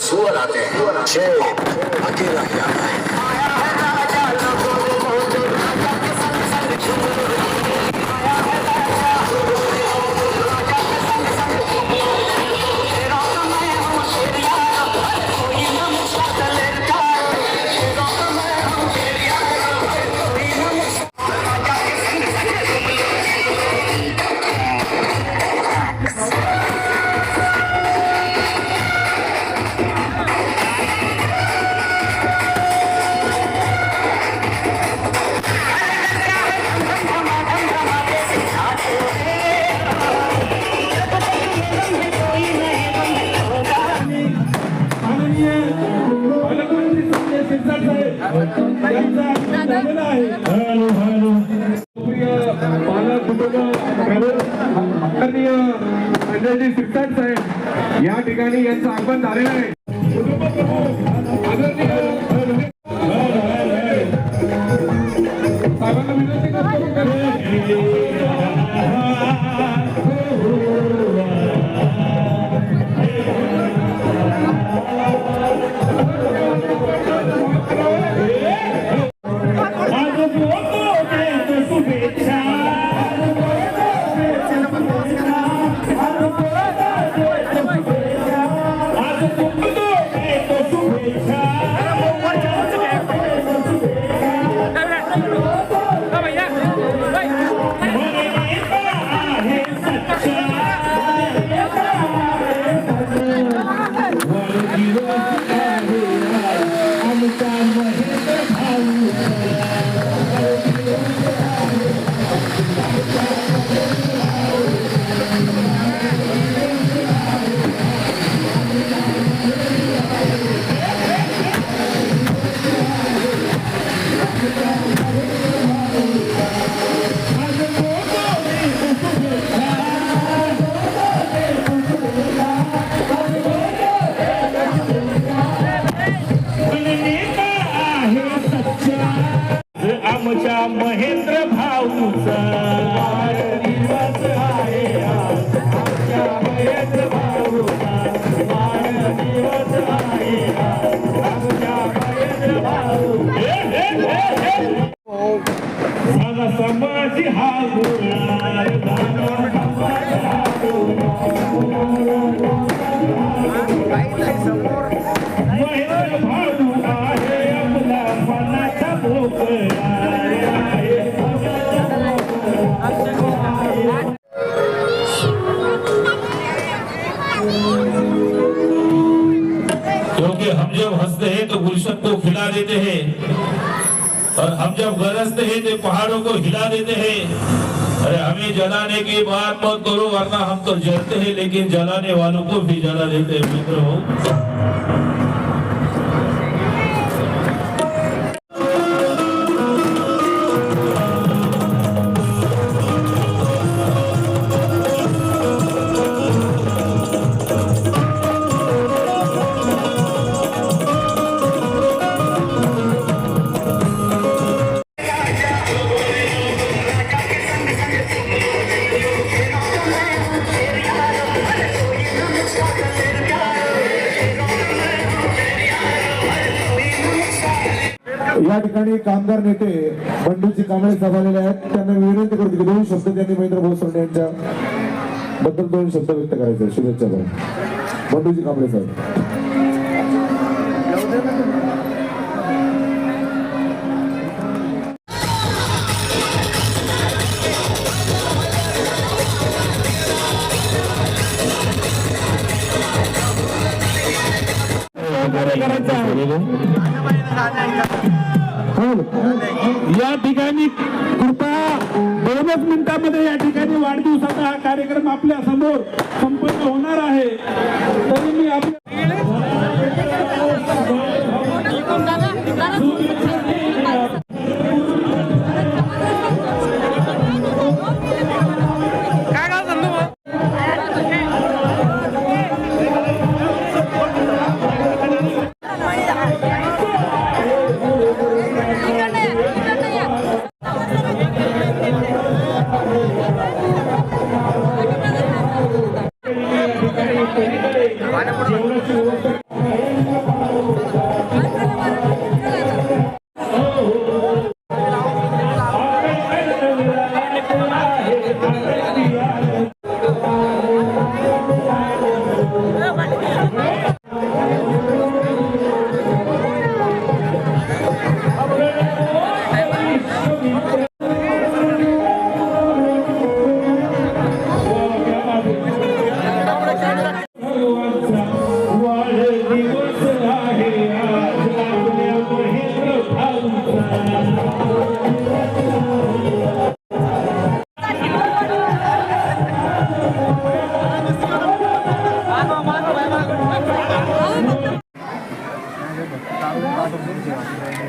suárate, che, aquí la llave. Sanjayji Shirsat साहेब या ठिकाणी यांचं आगमन झालेलं आहे. और हम जब गरजते हैं तो पहाड़ों को हिला देते हैं। अरे हमें जलाने की बात मत करो वरना हम तो जलते हैं लेकिन जलाने वालों को भी जला देते हैं मित्रों हो। या ठिकाणी कामगार नेते बंडूजी कांबळे सभालेले आहेत. त्यांना विनंती करतो की दोन शब्द त्यांनी महेंद्र भाऊ सोंडे यांच्या बद्दल दोन शब्द व्यक्त करायचे शुभेच्छा भाऊ बंडूजी कांबळे साहेब. या ठिकाणी कृपया दोनच मिनिटांमध्ये या ठिकाणी वाढदिवसाचा हा कार्यक्रम आपल्यासमोर संपन्न होणार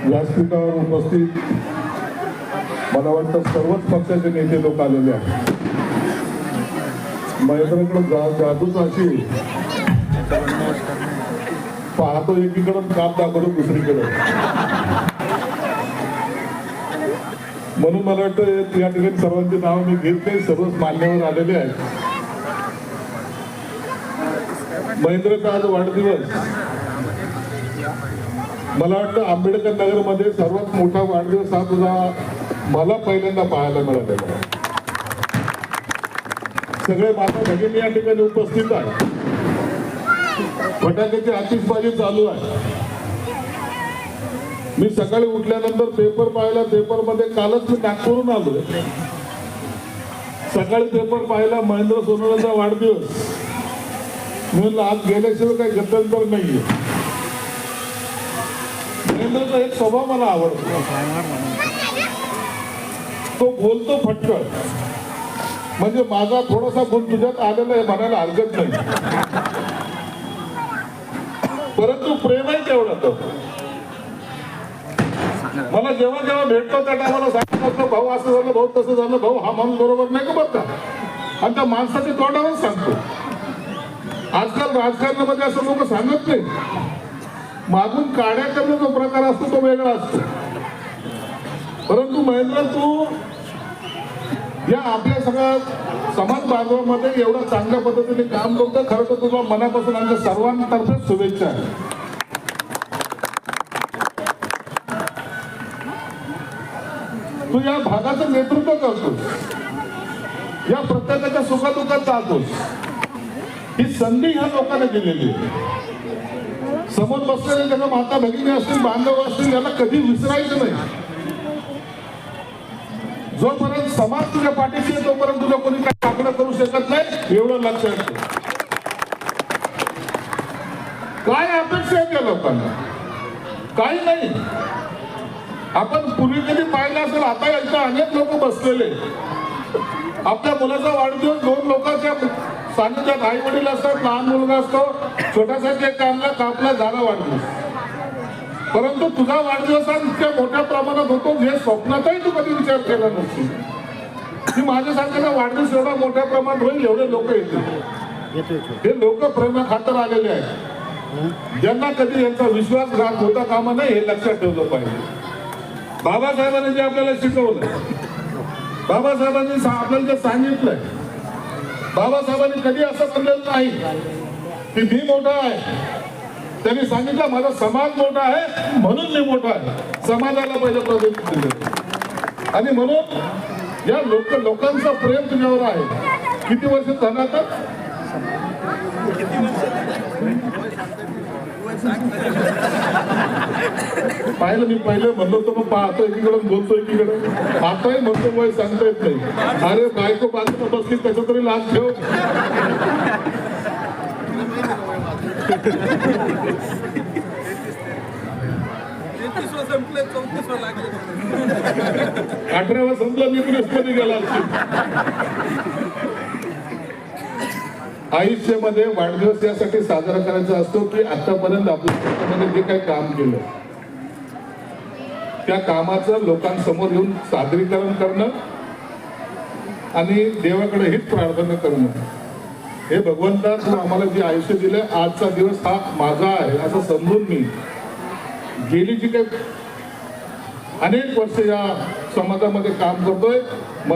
व्यासपीठावर उपस्थित मला वाटतं सर्वच पक्षाचे नेते लोक आलेले आहेत. महेंद्रकडे जा जादूच अशी पाहतो एकीकडून काम दाखवतो दुसरीकडे. म्हणून मला वाटतं या ठिकाणी सर्वांची नाव मी घेत नाही सर्वच मान्यवर आलेले आहेत. महेंद्रचा आज वाढदिवस. मला वाटतं आंबेडकर नगरमध्ये सर्वात मोठा वाढदिवस हा तुझा मला पहिल्यांदा पाहायला मिळालेला सगळे माता भगिनी या ठिकाणी उपस्थित आहे फटाक्याची आतिषबाजी चालू आहे. मी सकाळी उठल्यानंतर पेपर पाहिला पेपरमध्ये कालच मी नागपूरून आलोय. सकाळी पेपर पाहिला महेंद्र सोनवण्याचा वाढदिवस. म्हणून आज गेल्याशिवाय काही गत्यंतर नाही महेंद्रचा एक स्वभाव मला आवडतो. तो बोलतो फटक म्हणजे माझा थोडासा गुण तुझ्यात आलेला आहे म्हणायला हरकत नाही. परंतु प्रेम आहे तेवढं तो मला जेव्हा जेव्हा भेटतो त्या टायमाला सांगत असतो भाऊ असं झालं भाऊ तसं झालं भाऊ हा माणूस बरोबर नाही का बघता? का आणि त्या माणसाच्या तोंडावर सांगतो. आजकाल राजकारणामध्ये असं लोक सांगत नाही मागून काड्या करणं जो प्रकार असतो तो वेगळा असतो. परंतु महेंद्र तू या आपल्या सगळ्या समाज बांधवामध्ये एवढ्या चांगल्या पद्धतीने काम करतो खरं तर तुझ्या मनापासून आमच्या सर्वांतर्फे शुभेच्छा आहे. तू या भागाचं नेतृत्व करतोस. या प्रत्येकाच्या सुखादुखात जातोस. ही संधी ह्या लोकांना दिलेली आहे. समोर बसलेले ज्यांना माता भगिनी असतील बांधव असतील याला कधी विसरायचं नाही. जोपर्यंत समाज तुझ्या पाठीशी आहे तोपर्यंत तुझ्या कोणी काही आकडा करू शकत नाही एवढं लक्षात ठेव काय अपेक्षा आहे त्या लोकांना? काही नाही. आपण पूर्वी कधी पाहिलं असेल आता इथं अनेक लोक बसलेले आपल्या मुलाचा वाढदिवस दोन लोकांच्या सानिध्यात आई वडील असतात लहान मुलगा असतो छोटासा केक आणला कापला झाला वाढदिवस. परंतु तुझा वाढदिवस हा इतक्या मोठ्या प्रमाणात होतो जे स्वप्नातही तू कधी विचार केला नसतो की माझ्यासारख्याचा वाढदिवस एवढा मोठ्या प्रमाणात होईल एवढे लोक येतील. हे लोक प्रेमा खातर आलेले आहेत. ज्यांना कधी यांचा विश्वासघात होता कामा नाही हे लक्षात ठेवलं पाहिजे. बाबासाहेबांनी जे आपल्याला शिकवलं बाबासाहेबांनी आपल्याला जे सांगितलंय बाबासाहेबांनी कधी असं म्हणलेलं नाही. की मी मोठा आहे. त्यांनी सांगितलं माझा समाज मोठा आहे म्हणून मी मोठा आहे. समाजाला पहिलं प्रवेश आणि म्हणून या लोक लोकांचं प्रेम तुझ्यावर आहे. किती वर्ष झाला तर पाहिलं मी पहिलं म्हणलो तर मग पाहतो एकीकडे बोलतो एकीकडे. आताही म्हणतो वय सांगता येत नाही. अरे बायको बाजूला बसली त्याच्या तरी लाच ठेव. अठरावा संपला मी बृहस्पती गेला. आयुष्यामध्ये वाढदिवस यासाठी साजरा करायचा असतो की आतापर्यंत आपल्या जे काही काम केलं त्या कामाचं लोकांसमोर येऊन सादरीकरण करणं आणि देवाकडे हीच प्रार्थना करणं. हे भगवंता तू आम्हाला जे आयुष्य दिलं आजचा दिवस हा माझा आहे असं समजून मी गेली जी काही अनेक वर्ष या समाजामध्ये काम करतोय. मला